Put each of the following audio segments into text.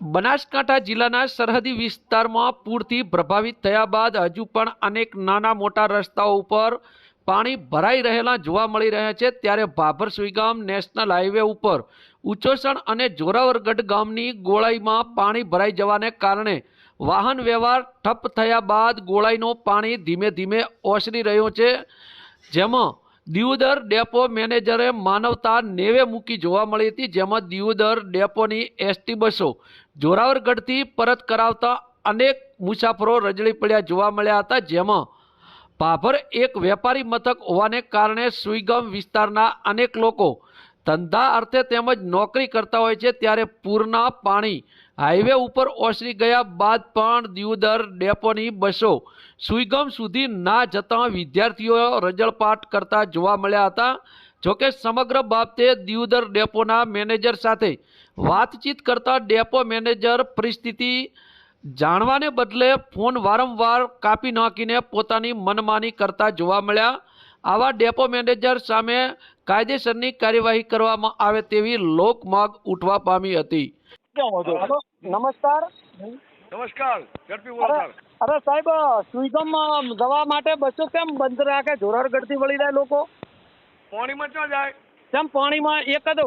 બનાસકાંઠા જિલ્લાના સરહદી વિસ્તારમાં પૂરથી પ્રભાવિત થયા બાદ હજુ પણ અનેક નાના મોટા રસ્તાઓ ઉપર પાણી ભરાઈ રહેલા જોવા મળી રહ્યા છે. ત્યારે ભાભર સુઈગામ નેશનલ હાઈવે ઉપર ઉચોસણ અને જોરાવરગઢ ગામની ગોળાઈમાં પાણી ભરાઈ જવાને કારણે વાહન વ્યવહાર ઠપ થયા બાદ ગોળાઈનું પાણી ધીમે ધીમે ઓસરી રહ્યું છે. જેમાં દિયોદર ડેપો મેનેજરે માનવતા નેવે મૂકી જોવા મળી હતી, જેમાં દિયોદર ડેપોની એસટી બસો જોરાવરગઢથી પરત કરાવતા અનેક મુસાફરો રજળી પડ્યા જોવા મળ્યા હતા, જેમાં ભાભર એક વેપારી મથક હોવાને કારણે સુઈગમ વિસ્તારના અનેક લોકો ધંધા અર્થે તેમજ નોકરી કરતા હોય છે, ત્યારે પૂરના પાણી હાઈવે ઉપર ઓસરી ગયા બાદ પણ દિવદર ડેપોની બસો સુઈગમ સુધી ના જતાં વિદ્યાર્થીઓ રજળપાટ કરતા જોવા મળ્યા હતા. જોકે સમગ્ર બાબતે દિવદર ડેપોના મેનેજર સાથે વાતચીત કરતા ડેપો મેનેજર પરિસ્થિતિ જાણવાને બદલે ફોન વારંવાર કાપી નાખીને પોતાની મનમાની કરતા જોવા મળ્યા. આવા ડેપો મેનેજર સામે કાયદેસરની કાર્યવાહી કરવામાં આવે તેવી લોકમાંગ ઉઠવા પામી હતી. નમસ્કાર. નમસ્કાર ઝડપી બોલો અરે સાહેબ સુઈગમ જવા માટે બસો કેમ બંધ રાખે? જોરારગઢથી વળી જાય લોકો? પાણીમાં ક્યાં જાય? કેમ પાણીમાં એક જ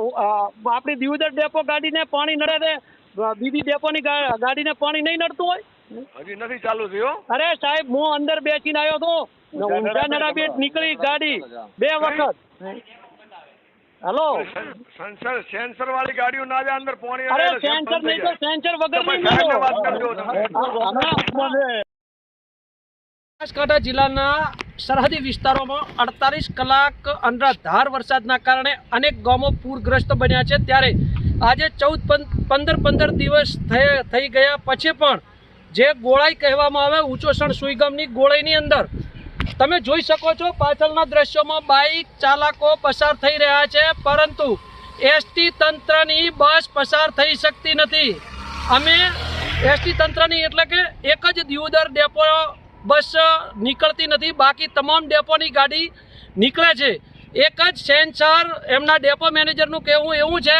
આપણી દિવદર ડેપો ગાડીને પાણી નડે છે બીજી ડેપોની ગાડીને પાણી નહીં નડતું હોય? હજી નથી ચાલુ થયું. અરે સાહેબ હું અંદર બેસીને આવ્યો તો ઊંઝા નડાબેટ નીકળી ગાડી બે વખત. હેલો સેન્સર સેન્સર વાળી ગાડીઓ ના જાય અંદર પોણી અરે સેન્સર નહીં તો સેન્સર વગર નહીં સાહેબને વાત કરજો તમે. બનાસકાંઠા જિલ્લાના સરહદી વિસ્તારોમાં અડતાલીસ કલાક અનરાધાર વરસાદના કારણે અનેક ગામો પૂરગ્રસ્ત બન્યા છે. ત્યારે આજે ચૌદ પંદર પંદર દિવસ થઈ થઈ ગયા. પછી પણ જે ગોળાઈ કહેવામાં આવે ઉચોસણ સુઈગામની ગોળાઈની અંદર તમે જોઈ શકો છો પાછળના દ્રશ્યોમાં બાઇક ચાલકો પસાર થઈ રહ્યા છે, પરંતુ એસટી તંત્રની બસ પસાર થઈ શકતી નથી. અમે એસટી તંત્રની એટલે કે એક જ દિયોદર ડેપો બસ નીકળતી નથી, બાકી તમામ ડેપોની ગાડી નીકળે છે. એક જ સેન્સર, એમના ડેપો મેનેજરનું કહેવું એવું છે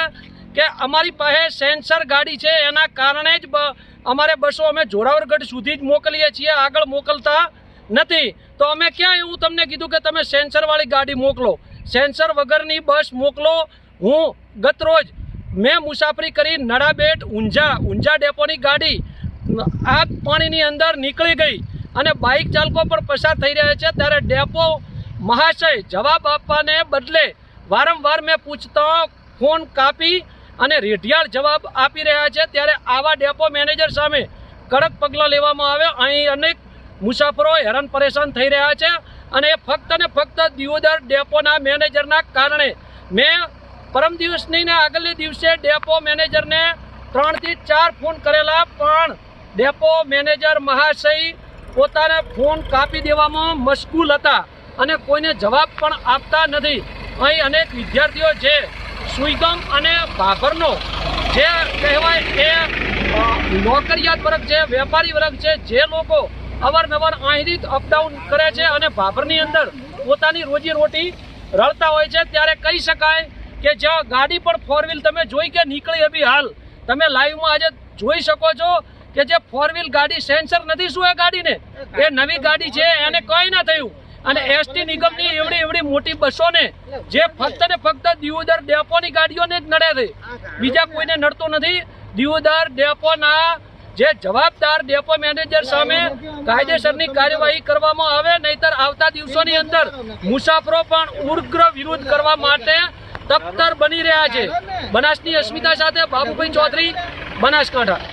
કે અમારી પાસે સેન્સર ગાડી છે, એના કારણે જ અમારે બસો અમે જોરાવરગઢ સુધી જ મોકલીએ છીએ, આગળ મોકલતા નથી. તો અમે ક્યાં એવું તમને કીધું કે તમે સેન્સરવાળી ગાડી મોકલો? સેન્સર વગરની બસ મોકલો. હું ગત રોજ મેં મુસાફરી કરી નડાબેટ ઊંઝા ઊંઝા ડેપોની ગાડી. આગ પાણીની અંદર નીકળી ગઈ અને બાઇક ચાલકો પણ પસાર થઈ રહ્યા છે. ત્યારે ડેપો મહાશય જવાબ આપવાને બદલે વારંવાર મેં પૂછતા ફોન કાપી અને રેઢિયાળ જવાબ આપી રહ્યા છે. ત્યારે આવા ડેપો મેનેજર સામે કડક પગલાં લેવામાં આવે. અહીં અનેક મુસાફરો હેરાન પરેશાન થઈ રહ્યા છે અને એ ફક્ત ને ફક્ત દિયોદર ડેપોના મેનેજરના કારણે. મેં પરમ દિવસની ને આગલે દિવસે ડેપો મેનેજરને ત્રણથી ચાર ફોન કરેલા, પણ ડેપો મેનેજર મહાશય પોતાના ફોન કાપી દેવામાં મશગુલ હતા અને કોઈને જવાબ પણ આપતા નથી. અહીં અનેક વિદ્યાર્થીઓ છે, સુઈગમ અને ભાભરનો, જે કહેવાય એ નોકરિયાત વર્ગ છે, વેપારી વર્ગ છે, જે લોકો અવારનવાર અહીંથી અપડાઉન કરે છે અને ભાભરની અંદર પોતાની રોજી રોટી રળતા હોય છે. ત્યારે કહી શકાય કે જ્યાં ગાડી પણ ફોર વ્હીલ તમે જોઈ કે નીકળી હતી હાલ. તમે લાઈવમાં આજે જોઈ શકો છો કે જે ફોર વ્હીલ ગાડી સેન્સર નથી. શું એ ગાડીને? એ નવી ગાડી છે, એને કંઈ ના થયું. અને એસટી નિગમની એવડી એવડી મોટી બસોને જે ફક્ત ને ફક્ત દિયોદર ડેપોની ગાડીઓને જ નડે છે. બીજા કોઈને નડતું નથી. દિયોદર ડેપોના જે જવાબદાર ડેપો મેનેજર સામે કાયદેસરની કાર્યવાહી કરવામાં આવે, નહીતર આવતા દિવસોની અંદર મુસાફરો પણ ઉગ્ર વિરોધ કરવા માટે તપ્તર બની રહ્યા છે. બનાસની અસ્મિતા સાથે બાબુભાઈ ચૌધરી, બનાસકાંઠા.